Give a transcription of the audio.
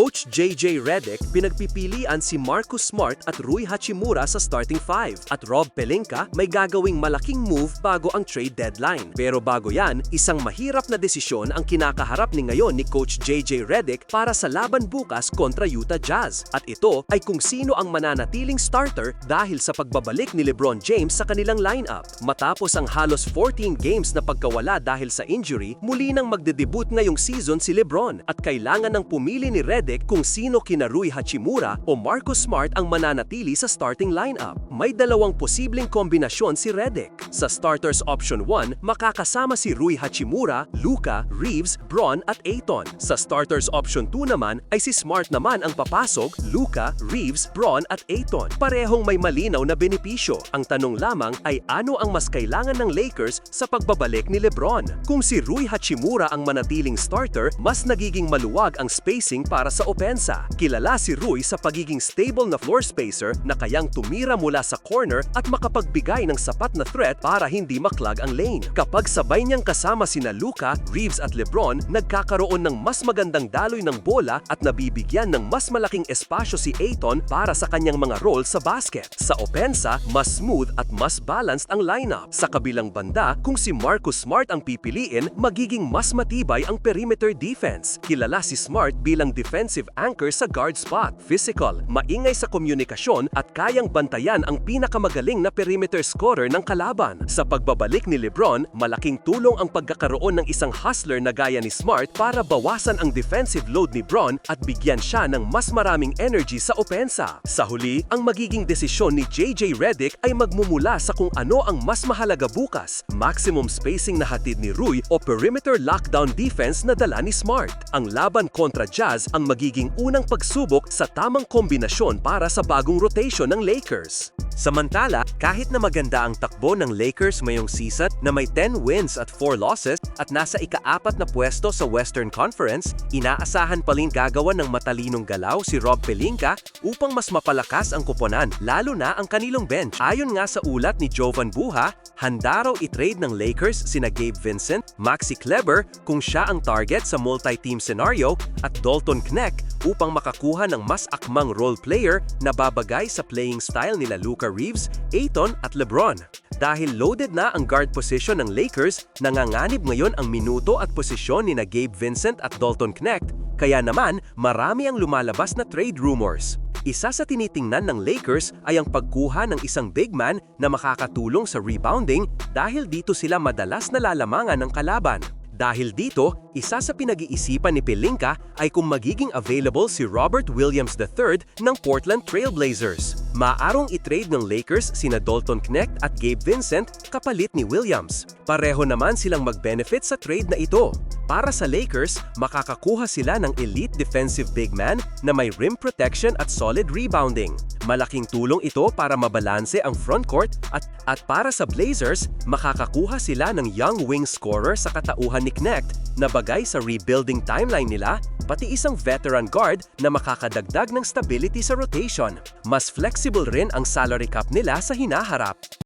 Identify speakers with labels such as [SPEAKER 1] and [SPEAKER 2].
[SPEAKER 1] Coach JJ Redick, pinagpipilian si Marcus Smart at Rui Hachimura sa starting five. At Rob Pelinka may gagawing malaking move bago ang trade deadline. Pero bago yan, isang mahirap na desisyon ang kinakaharap ni ngayon ni Coach JJ Redick para sa laban bukas kontra Utah Jazz. At ito ay kung sino ang mananatiling starter dahil sa pagbabalik ni LeBron James sa kanilang lineup. Matapos ang halos 14 games na pagkawala dahil sa injury, muli nang magdedebut ngayong season si LeBron at kailangan ng pumili ni Redick kung sino kina Rui Hachimura o Marcus Smart ang mananatili sa starting lineup. May dalawang posibleng kombinasyon si Redick. Sa starters option 1, makakasama si Rui Hachimura, Luka, Reeves, Braun at Aiton. Sa starters option 2 naman ay si Smart naman ang papasok, Luka, Reeves, Braun at Aiton. Parehong may malinaw na benepisyo. Ang tanong lamang ay ano ang mas kailangan ng Lakers sa pagbabalik ni LeBron. Kung si Rui Hachimura ang manatiling starter, mas nagiging maluwag ang spacing para sa opensa. Kilala si Rui sa pagiging stable na floor spacer na kayang tumira mula sa corner at makapagbigay ng sapat na threat para hindi maklag ang lane. Kapag sabay niyang kasama sina Luka, Reeves at LeBron, nagkakaroon ng mas magandang daloy ng bola at nabibigyan ng mas malaking espasyo si Aiton para sa kanyang mga role sa basket. Sa opensa, mas smooth at mas balanced ang lineup. Sa kabilang banda, kung si Marcus Smart ang pipiliin, magiging mas matibay ang perimeter defense. Kilala si Smart bilang defensive anchor sa guard spot, physical, maingay sa komunikasyon at kayang bantayan ang pinakamagaling na perimeter scorer ng kalaban. Sa pagbabalik ni LeBron, malaking tulong ang pagkakaroon ng isang hustler na gaya ni Smart para bawasan ang defensive load ni Bron at bigyan siya ng mas maraming energy sa opensa. Sa huli, ang magiging desisyon ni JJ Redick ay magmumula sa kung ano ang mas mahalaga bukas, maximum spacing na hatid ni Rui o perimeter lockdown defense na dala ni Smart. Ang laban kontra Jazz ang magiging unang pagsubok sa tamang kombinasyon para sa bagong rotation ng Lakers. Samantala, kahit na maganda ang takbo ng Lakers ngayong season na may 10 wins at 4 losses at nasa ika-apat na pwesto sa Western Conference, inaasahan pa rin gagawa ng matalinong galaw si Rob Pelinka upang mas mapalakas ang kuponan, lalo na ang kanilong bench. Ayon nga sa ulat ni Jovan Buha, handa raw i-trade ng Lakers sina Gabe Vincent, Maxi Kleber kung siya ang target sa multi-team scenario at Dalton Knecht upang makakuha ng mas akmang role player na babagay sa playing style nila Luka Reeves, Aiton at LeBron. Dahil loaded na ang guard position ng Lakers, nanganganib ngayon ang minuto at posisyon ni na Gabe Vincent at Dalton Knecht, kaya naman marami ang lumalabas na trade rumors. Isa sa tinitingnan ng Lakers ay ang pagkuha ng isang big man na makakatulong sa rebounding dahil dito sila madalas nalalamangan ng kalaban. Dahil dito, isa sa pinag-iisipan ni Pelinka ay kung magiging available si Robert Williams III ng Portland Trailblazers. Maarong i-trade ng Lakers sina Dalton Knecht at Gabe Vincent kapalit ni Williams. Pareho naman silang mag-benefit sa trade na ito. Para sa Lakers, makakakuha sila ng elite defensive big man na may rim protection at solid rebounding. Malaking tulong ito para mabalanse ang frontcourt at, at para sa Blazers, makakakuha sila ng young wing scorer sa katauhan ni Knecht na bagay sa rebuilding timeline nila pati isang veteran guard na makakadagdag ng stability sa rotation. Mas flexible rin ang salary cap nila sa hinaharap.